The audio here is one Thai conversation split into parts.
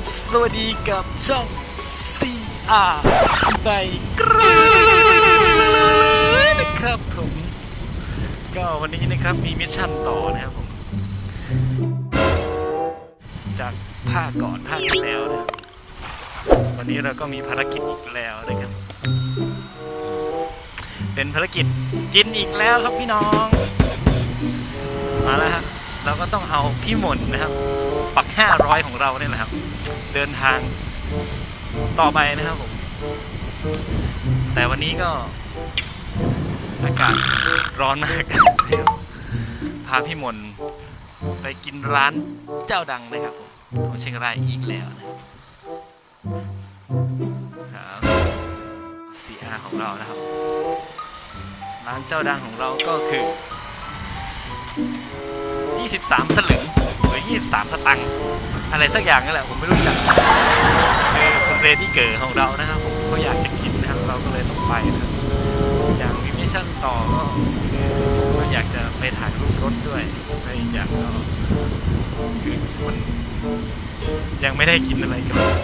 ก็กราบสวัสดีกับช่อง CR ในกรีนะครับผม ก็วันนี้นะครับมีมิชชั่นต่อนะครับผม จากภาคก่อนภาคที่แล้วนะครับ วันนี้เราก็มีภารกิจอีกแล้วนะครับ เป็นภารกิจกินอีกแล้วครับพี่น้อง มาแล้วฮะเราก็ต้องเอาพี่หมนนะครับ ปัก 500 ของเราเนี่ยแหละครับ เดินทางต่อไปนะครับผม แต่วันนี้ก็อากาศร้อนมาก พาพี่มนไปกินร้านเจ้าดังนะครับผมของเชียงรายอีกแล้วนะครับเสียของเรานะครับ ร้านเจ้าดังของเราก็คือ 23 สลึงหรือ 23 สตังค์ อะไรสักอย่างนั่นแหละผมไม่รู้จักคือคุณเรดี้เกอร์ของเรานะครับผมเขาอยากจะกินนะครับเราก็เลยต้องไปนะครับอย่างมีมิชชั่นต่อก็คือผมก็อยากจะไปถ่ายรูปรถด้วยและอีกอย่างก็คือมันยังไม่ได้กินอะไรกันเลย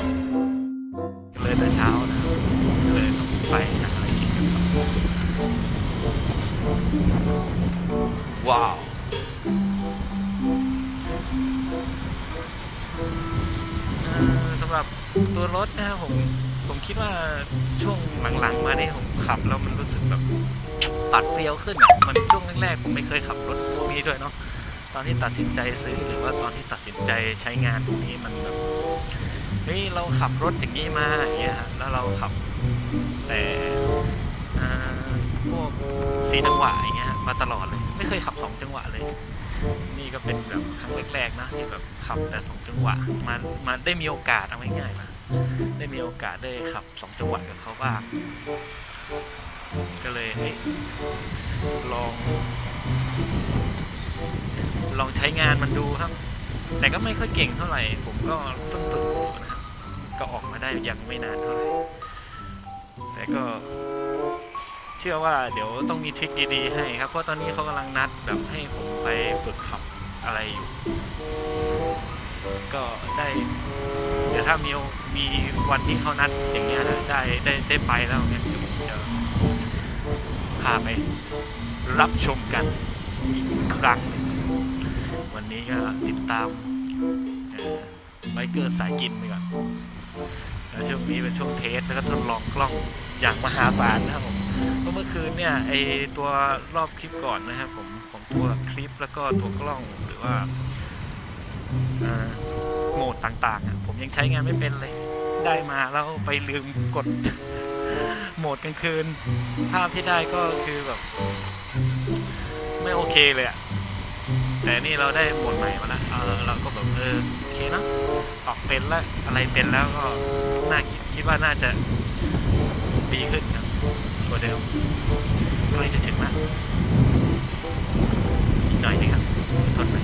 กันเลยแต่เช้านะครับก็เลยต้องไปหาอะไรกินกันว้าว รับตัวรถนะครับผมผมคิดว่าช่วงหลังๆมาเนี่ยผมขับแล้วมันรู้สึกแบบปัดเปรี้ยวขึ้นอะมันช่วงแรกๆผมไม่เคยขับรถพวกนี้ด้วยเนาะตอนที่ตัดสินใจซื้อหรือว่าตอนที่ตัดสินใจใช้งานพวกนี้มันแบบเฮ้ยเราขับรถอย่างนี้มาอย่างเงี้ยฮะแล้วเราขับแต่พวกสี่จังหวะอย่างเงี้ยมาตลอดเลย ไม่เคยขับสองจังหวะเลย นี่ก็เป็นแบบครั้งแรกๆนะที่แบบขับแต่สองจังหวะมามาได้มีโอกาสเอาง่ายๆนะได้มีโอกาสได้ขับสองจังหวะกับเขาบ้างก็เลยเอ้ลอง ลองใช้งานมันดูครับ แต่ก็ไม่ค่อยเก่งเท่าไหร่ ผมก็ฝึกฝึกนะครับก็ออกมาได้ยังไม่นานเท่าไหร่แต่ก็ ชื่อว่าเดี๋ยวต้องมีทริคดีๆให้ครับ เพราะตอนนี้เขากำลังนัดแบบให้ผมไปฝึกขับอะไรอยู่ก็ได้เดี๋ยวถ้ามีมีวันที่เขานัดอย่างเงี้ยฮะได้ได้ได้ไปแล้วเนี่ยเดี๋ยวผมจะพาไปรับชมกันอีกครั้งหนึ่งวันนี้ก็ติดตามไบเกอร์สายกินไปก่อนแล้วช่วงนี้เป็นช่วงเทสแล้วก็ทดลองกล้องอย่างมหาศาลนะครับผม เพราะเมื่อคืนเนี่ยไอตัวรอบคลิปก่อนนะครับผมของตัวคลิปแล้วก็ตัวกล้องหรือว่าโหมดต่างๆผมยังใช้งานไม่เป็นเลย ได้มาแล้วไปลืมกดโหมดกลางคืน ภาพที่ได้ก็คือแบบ ไม่โอเคเลยอะแต่นี่เราได้โหมดใหม่มาแล้วเออเราก็แบบเออโอเคนะออกเป็นแล้วอะไรเป็นแล้วก็น่าคิดคิดว่าน่าจะดีขึ้นครับก ว่าเดิมใกล้จะถึงแล้วอีกหน่อยนึงครับทนไป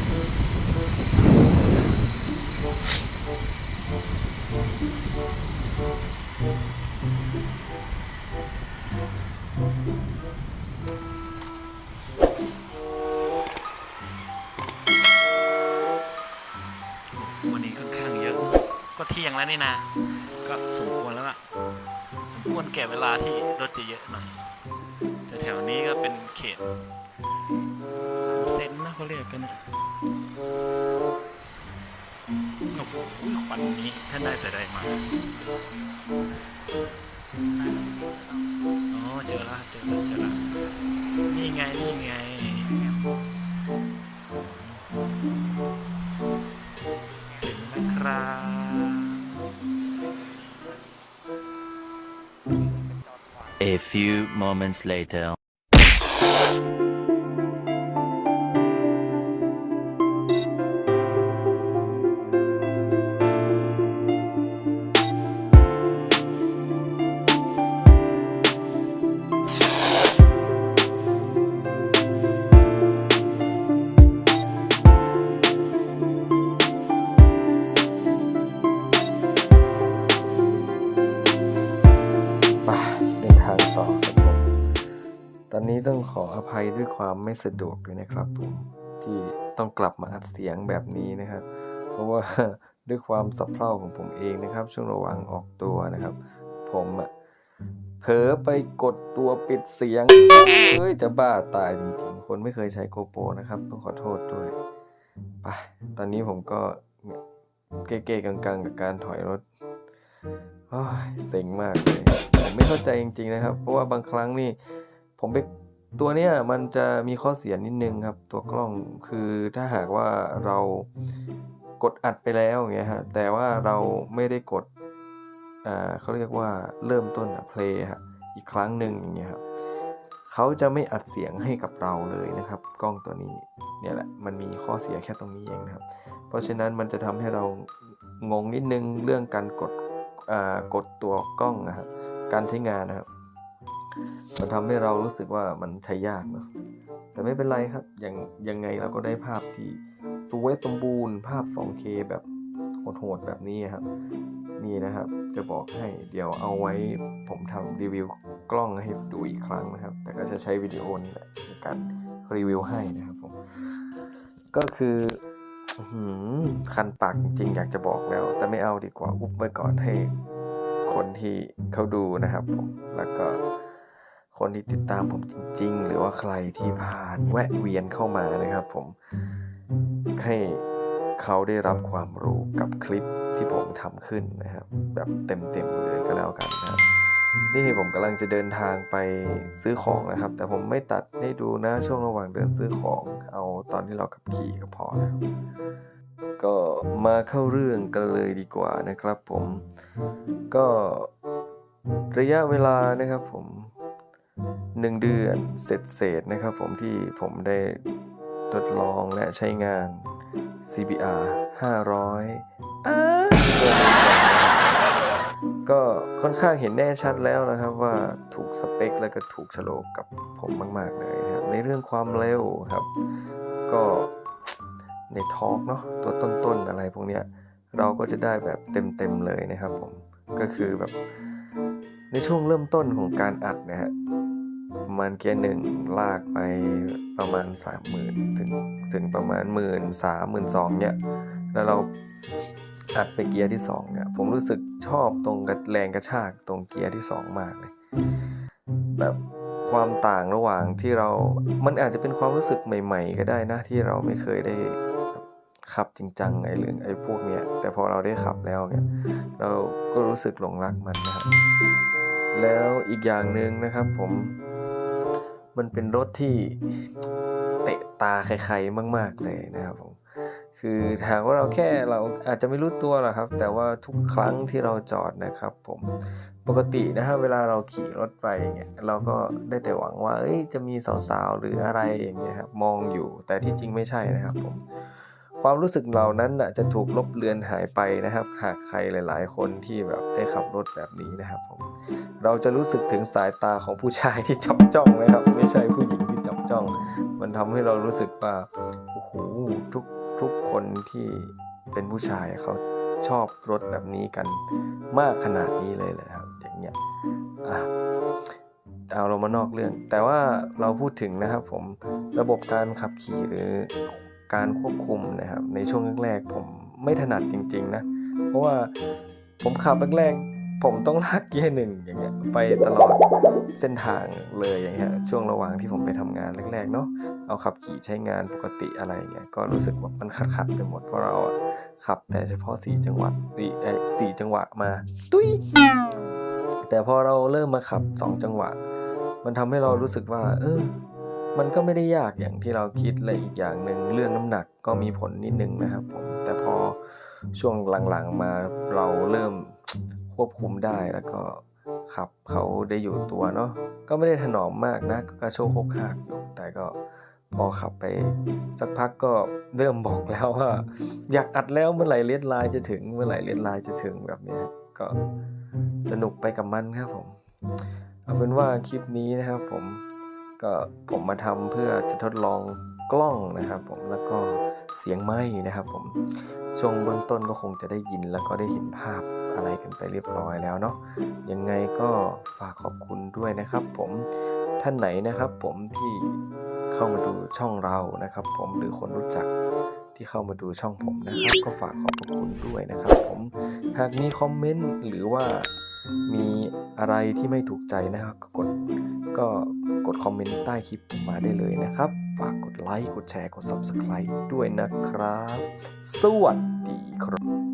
วันนี้ค่อนข้างเยอะ ก็เที่ยงแล้วนี่นะ ก็สมควรแล้วล่ะ ควรแก่เวลาที่รถจะเยอะหน่อย แต่แถวนี้ก็เป็นเขตเซนนะเขาเรียกกันนะโอ้โหควันนี้ท่านได้แต่ใดมาอ๋อเจอแล้วเจอแล้วเจอแล้วนี่ไง นี่ไง few moments later. ด้วยความไม่สะดวกด้วยนะครับผมที่ต้องกลับมาอัดเสียงแบบนี้นะครับ เพราะว่าด้วยความสับเพร่าของผมเองนะครับ ช่วงระหว่างออกตัวนะครับ ผมอะเผลอไปกดตัวปิดเสียงเฮ้ยจะบ้าตายจริงๆ คนไม่เคยใช้โกโปรนะครับ ต้องขอโทษด้วยไปตอนนี้ผมก็เก้ๆกังๆกับการถอยรถเซ็งมากเลยผมไม่เข้าใจจริงๆนะครับ เพราะว่าบางครั้งนี่ผมไป ตัวเนี้ยมันจะมีข้อเสียนิดนึงครับ ตัวกล้องคือถ้าหากว่าเรากดอัดไปแล้วอย่างเงี้ยฮะแต่ว่าเราไม่ได้กดอ่าเขาเรียกว่าเริ่มต้นอะเพลย์ฮะอีกครั้งหนึ่งอย่างเงี้ยครับเขาจะไม่อัดเสียงให้กับเราเลยนะครับ กล้องตัวนี้เนี่ยแหละมันมีข้อเสียแค่ตรงนี้เองนะครับ เพราะฉะนั้นมันจะทำให้เรางงนิดนึงเรื่องการกดอ่ากดตัวกล้องนะครับการใช้งานนะครับ มันทำให้เรารู้สึกว่ามันใช้ยากเนะแต่ไม่เป็นไรครับยังยังไงเราก็ได้ภาพที่สวยสมบูรณ์ ภาพ 2K แบบโหดๆแบบนี้ครับ นี่นะครับจะบอกให้เดี๋ยวเอาไว้ผมทำรีวิวกล้องให้ดูอีกครั้งนะครับ แต่ก็จะใช้วิดีโอนี่แหละในการรีวิวให้นะครับผม ก็คือหันปากจริงอยากจะบอกแล้ว แต่ไม่เอาดีกว่าอุบไว้ก่อนให้คนที่เขาดูนะครับผมแล้วก็ คนที่ติดตามผมจริง ๆ หรือว่าใครที่ผ่านแวะเวียนเข้ามานะครับ ผมให้เขาได้รับความรู้กับคลิปที่ผมทำขึ้นนะครับ แบบเต็มๆเลยก็แล้วกันนะครับนี่ผมกำลังจะเดินทางไปซื้อของนะครับ แต่ผมไม่ตัดให้ดูนะช่วงระหว่างเดินซื้อของเอาตอนที่เราขับขี่ก็พอนะครับก็มาเข้าเรื่องกันเลยดีกว่านะครับผมก็ระยะเวลานะครับผม หนึ่งเดือนเสร็จเสร็จๆนะครับผมที่ผมได้ทดลองและใช้งาน CBR 500อ่าก็ค่อนข้างเห็นแน่ชัดแล้วนะครับว่าถูกสเปคและก็ถูกโฉลกกับผมมาก ๆ เลยนะครับในเรื่องความเร็วครับ ก็ในทอร์กเนาะตัวต้น ๆ อะไรพวกเนี้ยเราก็จะได้แบบเต็ม ๆ เลยนะครับผม ก็คือแบบในช่วงเริ่มต้นของการอัดนะฮะ ประมาณเกียร์หนึ่งลากไปประมาณสามหมื่นถึงถึงประมาณหมื่นสามหมื่นสองเนี่ยแล้วเราอัดไปเกียร์ที่สองเนี่ยผมรู้สึกชอบตรงกระแรงกระชากตรงเกียร์ที่สองมากเลย แบบความต่างระหว่างที่เรา มันอาจจะเป็นความรู้สึกใหม่ ๆ ก็ได้นะ ที่เราไม่เคยได้ขับจริงจังไอ้เรื่องไอ้พวกเนี้ย แต่พอเราได้ขับแล้วเนี่ยเราก็รู้สึกหลงรักมันนะครับแล้วอีกอย่างหนึ่งนะครับผม มันเป็นรถที่เตะตาใครๆมาก ๆเลยนะครับผมคือหากว่าเราแค่เราอาจจะไม่รู้ตัวหรอกครับ แต่ว่าทุกครั้งที่เราจอดนะครับผมปกตินะฮะเวลาเราขี่รถไปอย่างเงี้ยเราก็ได้แต่หวังว่าเอ้ยจะมีสาวๆหรืออะไรอย่างเงี้ยครับมองอยู่แต่ที่จริงไม่ใช่นะครับผม ความรู้สึกเหล่านั้นนะจะถูกลบเลือนหายไปนะครับ หากใครหลาย ๆ คนที่แบบได้ขับรถแบบนี้นะครับผมเราจะรู้สึกถึงสายตาของผู้ชายที่จับจ้องนะครับ ไม่ใช่ผู้หญิงที่จับจ้อง มันทำให้เรารู้สึกว่าโอ้โหทุกทุกคนที่เป็นผู้ชายเขาชอบรถแบบนี้กันมากขนาดนี้เลยเลยครับอย่างเงี้ยอะเอาเรามานอกเรื่อง แต่ว่าเราพูดถึงนะครับผมระบบการขับขี่หรือ การควบคุมนะครับ ในช่วงแรกๆผมไม่ถนัดจริง ๆ นะ เพราะว่าผมขับแรกๆผมต้องลากเกียร์หนึ่งอย่างเงี้ยไปตลอดเส้นทางเลยอย่างเงี้ยช่วงระหว่างที่ผมไปทำงานแรกๆเนาะเอาขับขี่ใช้งานปกติอะไรเงี้ยก็รู้สึกว่ามันขัดๆไปหมดเพราะเราขับแต่เฉพาะสี่จังหวัดสี่สี่จังหวะมา ตุ้ยแต่พอเราเริ่มมาขับสองจังหวะ มันทำให้เรารู้สึกว่า เออ มันก็ไม่ได้ยากอย่างที่เราคิดและอีกอย่างหนึ่งเรื่องน้ำหนักก็มีผลนิดนึงนะครับผมแต่พอช่วงหลังๆมาเราเริ่มควบคุมได้แล้วก็ขับเขาได้อยู่ตัวเนาะก็ไม่ได้ถนอมมากนะก็กระโชกโคกหักอยู่แต่ก็พอขับไปสักพักก็เริ่มบอกแล้วว่า อยากอัดแล้วเมื่อไหร่เลดไลน์จะถึงเมื่อไหร่เลดไลน์จะถึงแบบเนี้ยก็สนุกไปกับมันครับผม เอาเป็นว่าคลิปนี้นะครับผม ก็ผมมาทำเพื่อจะทดลองกล้องนะครับ ผมแล้วก็เสียงไม้นะครับ ผมช่วงเบื้องต้นก็คงจะได้ยินแล้วก็ได้เห็นภาพอะไรกันไปเรียบร้อยแล้วเนาะยังไงก็ฝากขอบคุณด้วยนะครับ ผมท่านไหนนะครับ ผมที่เข้ามาดูช่องเรานะครับ ผมหรือคนรู้จักที่เข้ามาดูช่องผมนะครับ ก็ฝากขอบคุณด้วยนะครับ ผมหากมีคอมเมนต์หรือว่า มีอะไรที่ไม่ถูกใจนะครับก็กดก็กดคอมเมนต์ใต้คลิปมมาได้เลยนะครับ ฝากกดไลค์ กดแชร์ กด Subscribe ด้วยนะครับ สวัสดีครับ